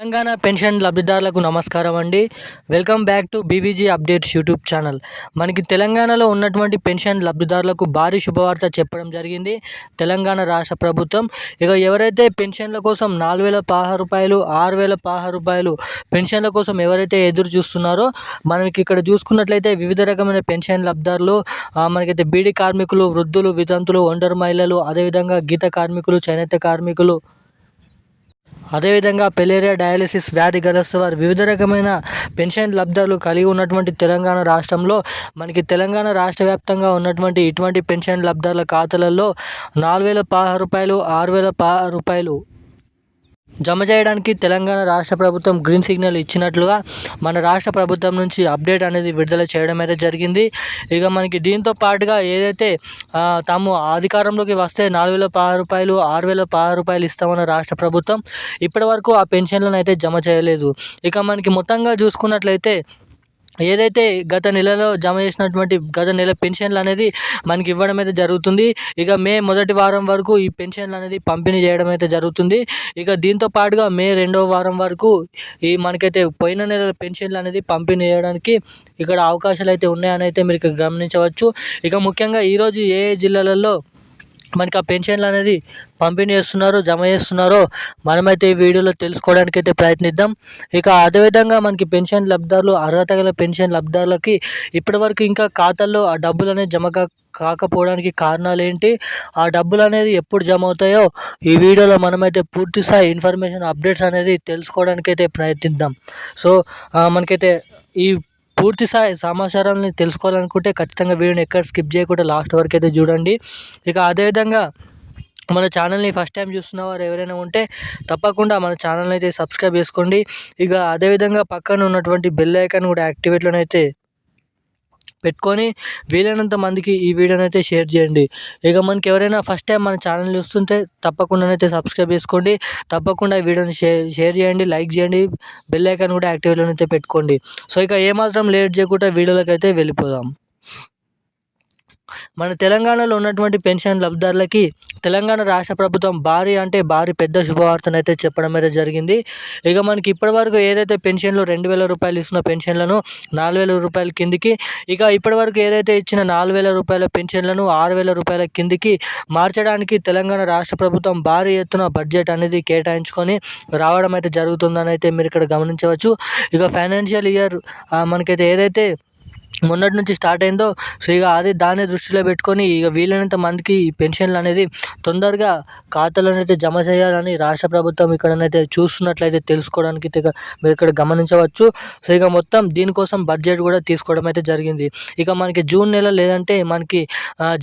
Telangana pension లబ్ధిదారులకు నమస్కారం అండి. Welcome back to BVG updates YouTube channel. మనకి తెలంగాణలో ఉన్నటువంటి పెన్షన్ లబ్ధిదారులకు భారీ శుభవార్త చెప్పడం జరిగింది. తెలంగాణ రాష్ట్ర ప్రభుత్వం. ఇక ఎవరైతే పెన్షన్ల కోసం నాలుగు వేల పదహారు రూపాయలు ఆరు వేల పదహారు రూపాయలు పెన్షన్ల కోసం ఎవరైతే ఎదురు చూస్తున్నారో మనకి ఇక్కడ చూసుకున్నట్లయితే వివిధ రకమైన పెన్షన్ లబ్ధిదారులు మనకైతే బీడీ కార్మికులు వృద్ధులు వితంతులు ఒంటరి మహిళలు అదేవిధంగా గీత కార్మికులు చేనేత కార్మికులు అదేవిధంగా పెలేరియా డయాలసిస్ వ్యాధిగ్రస్త వారు వివిధ రకమైన పెన్షన్ లబ్ధాలు కలిగి ఉన్నటువంటి తెలంగాణ రాష్ట్రంలో మనకి తెలంగాణ రాష్ట్ర వ్యాప్తంగా ఉన్నటువంటి ఇటువంటి పెన్షన్ లబ్ధాల ఖాతాలలో నాలుగు వేల పదహారు రూపాయలు ఆరు వేల పదహారు రూపాయలు జమ చేయడానికి తెలంగాణ రాష్ట్ర ప్రభుత్వం గ్రీన్ సిగ్నల్ ఇచ్చినట్లుగా మన రాష్ట్ర ప్రభుత్వం నుంచి అప్డేట్ అనేది విడుదల చేయడం అయితే జరిగింది. ఇక మనకి దీంతో పాటుగా ఏదైతే తాము అధికారంలోకి వస్తే నాలుగు వేల పదహారు రూపాయలు ఆరు వేల పదహారు రూపాయలు ఇస్తామన్న రాష్ట్ర ప్రభుత్వం ఇప్పటి వరకు ఆ పెన్షన్లను అయితే జమ చేయలేదు. ఇక మనకి మొత్తంగా చూసుకున్నట్లయితే ఏదైతే గత నెలలో జమ చేసినటువంటి గత నెల పెన్షన్లు అనేది మనకి ఇవ్వడం అయితే జరుగుతుంది. ఇక మే మొదటి వారం వరకు ఈ పెన్షన్లు అనేది పంపిణీ చేయడం అయితే జరుగుతుంది. ఇక దీంతో పాటుగా మే రెండవ వారం వరకు ఈ మనకైతే పోయిన నెల పెన్షన్లు అనేది పంపిణీ చేయడానికి ఇక్కడ అవకాశాలు అయితే ఉన్నాయని అయితే మీరు గమనించవచ్చు. ఇక ముఖ్యంగా ఈరోజు ఏ ఏ జిల్లాలలో మనకి ఆ పెన్షన్లు అనేది పంపిణీ చేస్తున్నారో జమ చేస్తున్నారో మనమైతే ఈ వీడియోలో తెలుసుకోవడానికి అయితే ప్రయత్నిద్దాం. ఇక అదేవిధంగా మనకి పెన్షన్ లబ్ధిదారులు అర్హత గల పెన్షన్ లబ్ధారులకి ఇప్పటివరకు ఇంకా ఖాతాల్లో ఆ డబ్బులు అనేది జమ కాకపోవడానికి కారణాలు ఏంటి? ఆ డబ్బులు అనేది ఎప్పుడు జమ అవుతాయో ఈ వీడియోలో మనమైతే పూర్తి స్థాయి ఇన్ఫర్మేషన్ అప్డేట్స్ అనేది తెలుసుకోవడానికి అయితే ప్రయత్నిద్దాం. సో మనకైతే ఈ పూర్తి స్థాయి సమాచారాన్ని తెలుసుకోవాలనుకుంటే ఖచ్చితంగా వీడియోని ఎక్కడ స్కిప్ చేయకుండా లాస్ట్ వరకు అయితే చూడండి. ఇక అదేవిధంగా మన ఛానల్ని ఫస్ట్ టైం చూస్తున్న వారు ఎవరైనా ఉంటే తప్పకుండా మన ఛానల్ని అయితే సబ్స్క్రైబ్ చేసుకోండి. ఇక అదేవిధంగా పక్కన ఉన్నటువంటి బెల్ ఐకాన్ కూడా యాక్టివేట్లోనైతే పెట్టుకొని వీలైనంత మందికి ఈ వీడియోని అయితే షేర్ చేయండి. ఇక మనకి ఎవరైనా ఫస్ట్ టైం మన ఛానల్ చూస్తుంటే తప్పకుండా అయితే సబ్స్క్రైబ్ చేసుకోండి. తప్పకుండా ఈ వీడియోని షేర్ షేర్ చేయండి లైక్ చేయండి బెల్ ఐకాన్ కూడా యాక్టివ్లోనైతే పెట్టుకోండి. సో ఇక ఏమాత్రం లేట్ చేయకుండా వీడియోలోకి అయితే వెళ్ళిపోదాం. మన తెలంగాణలో ఉన్నటువంటి పెన్షన్ లబ్ధిదారులకి తెలంగాణ రాష్ట్ర ప్రభుత్వం భారీ అంటే భారీ పెద్ద శుభవార్తను అయితే చెప్పడం అయితే జరిగింది. ఇక మనకి ఇప్పటివరకు ఏదైతే పెన్షన్లు రెండు వేల రూపాయలు ఇస్తున్న పెన్షన్లను నాలుగు వేల రూపాయల కిందికి ఇక ఇప్పటివరకు ఏదైతే ఇచ్చిన నాలుగు వేల రూపాయల పెన్షన్లను ఆరు వేల రూపాయల కిందికి మార్చడానికి తెలంగాణ రాష్ట్ర ప్రభుత్వం భారీ ఎత్తున బడ్జెట్ అనేది కేటాయించుకొని రావడం అయితే జరుగుతుందని అయితే మీరు ఇక్కడ గమనించవచ్చు. ఇక ఫైనాన్షియల్ ఇయర్ మనకైతే ఏదైతే మొన్నటి నుంచి స్టార్ట్ అయిందో సో ఇక అది దాన్ని దృష్టిలో పెట్టుకొని ఇక వీలైనంత మందికి పెన్షన్లు అనేది తొందరగా ఖాతాలో అయితే జమ చేయాలని రాష్ట్ర ప్రభుత్వం ఇక్కడనైతే చూస్తున్నట్లయితే తెలుసుకోవడానికి మీరు ఇక్కడ గమనించవచ్చు. సో ఇక మొత్తం దీనికోసం బడ్జెట్ కూడా తీసుకోవడం అయితే జరిగింది. ఇక మనకి జూన్ నెల లేదంటే మనకి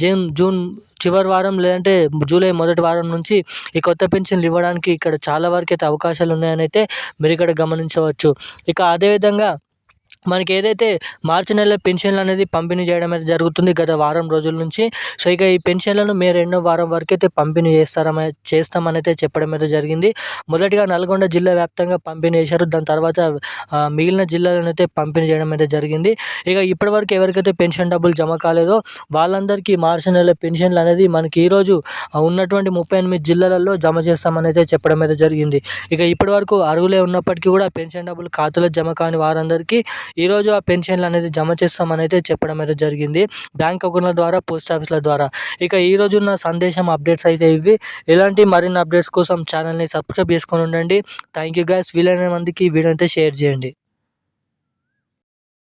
జూన్ జూన్ చివరి వారం లేదంటే జూలై మొదటి వారం నుంచి ఈ కొత్త పెన్షన్లు ఇవ్వడానికి ఇక్కడ చాలా వరకు అయితే అవకాశాలు ఉన్నాయని అయితే మీరు ఇక్కడ గమనించవచ్చు. ఇక అదేవిధంగా మనకి ఏదైతే మార్చి నెల పెన్షన్లు అనేది పంపిణీ చేయడం అయితే జరుగుతుంది గత వారం రోజుల నుంచి. సో ఇక ఈ పెన్షన్లను మే రెండో వారం వరకు అయితే పంపిణీ చేస్తారని చేస్తామని అయితే చెప్పడం అయితే జరిగింది. మొదటిగా నల్గొండ జిల్లా వ్యాప్తంగా పంపిణీ చేశారు. దాని తర్వాత మిగిలిన జిల్లాలను అయితే పంపిణీ చేయడం అయితే జరిగింది. ఇక ఇప్పటివరకు ఎవరికైతే పెన్షన్ డబ్బులు జమ కాలేదో వాళ్ళందరికీ మార్చి నెల పెన్షన్లు అనేది మనకి ఈరోజు ఉన్నటువంటి ముప్పై ఎనిమిది జిల్లాలలో జమ చేస్తామని అయితే చెప్పడం అయితే జరిగింది. ఇక ఇప్పటివరకు అరుగులే ఉన్నప్పటికీ కూడా పెన్షన్ డబ్బులు ఖాతాలో జమ కాని వారందరికీ ఈరోజు ఆ పెన్షన్లు అనేది జమ చేస్తామని అయితే చెప్పడం అయితే జరిగింది బ్యాంక్ అకౌంట్ల ద్వారా పోస్ట్ ఆఫీస్ల ద్వారా. ఇక ఈ రోజు ఉన్న సందేశం అప్డేట్స్ అయితే ఇవి. ఇలాంటి మరిన్ని అప్డేట్స్ కోసం ఛానల్ని సబ్స్క్రైబ్ చేసుకొని ఉండండి. థ్యాంక్ యూ గైస్ వీలైన మందికి వీడియో అయితే షేర్ చేయండి.